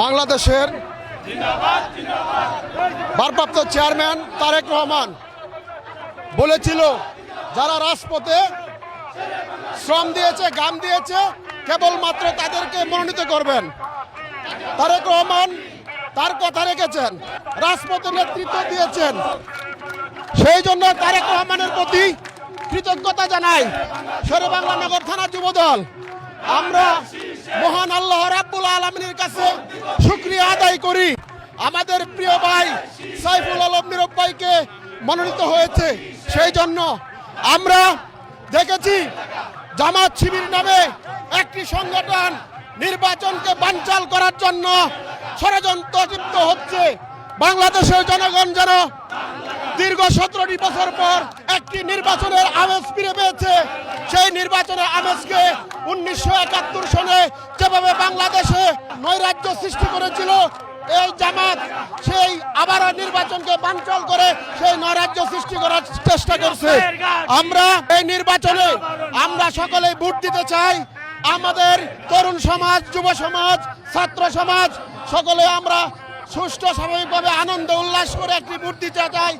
বাংলাদেশের ভারপ্রাপ্ত চেয়ারম্যান তারেক রহমান বলেছিল, যারা রাজপথে শ্রম দিয়েছে, গান দিয়েছে, কেবলমাত্র তাদেরকে মনোনীত করবেন। তারেক রহমান তার কথা রেখেছেন, রাজপথে নেতৃত্ব দিয়েছেন। সেই জন্য তারেক রহমানের প্রতি কৃতজ্ঞতা জানাই শেরে বাংলা নগর থানা যুবদল। আমরা মহান আল্লাহ রাব্বুল আলমিনের কাছে শুক্রিয়া আদায় করি। আমাদের প্রিয় ভাই সাইফুল আলম নীরব ভাইকে মনোনীত হয়েছে সেই জন্য আমরা দেখেছি জামাত শিবির নামে একটি সংগঠন নির্বাচনকে বানচাল করার জন্য ষড়যন্ত্র হচ্ছে। বাংলাদেশের জনগণ যেন দীর্ঘ সতেরোটি বছর পর একটি নির্বাচনের আমেজ ফিরে পেয়েছে। সেই নির্বাচনের আমেজকে উনিশশো একাত্তর সনে যেভাবে বাংলাদেশে নৈরাজ্য সৃষ্টি করেছিল, এই জামাত সেই আবারও নির্বাচনকে বানচাল করে সেই নৈরাজ্য সৃষ্টি করার চেষ্টা করছে। আমরা এই নির্বাচনে আমরা সকলেই ভোট দিতে চাই। আমাদের তরুণ সমাজ, যুব সমাজ, ছাত্র সমাজ, সকলে আমরা সুষ্ঠু স্বাভাবিকভাবে আনন্দ উল্লাস করে একটি মূর্তি চাই।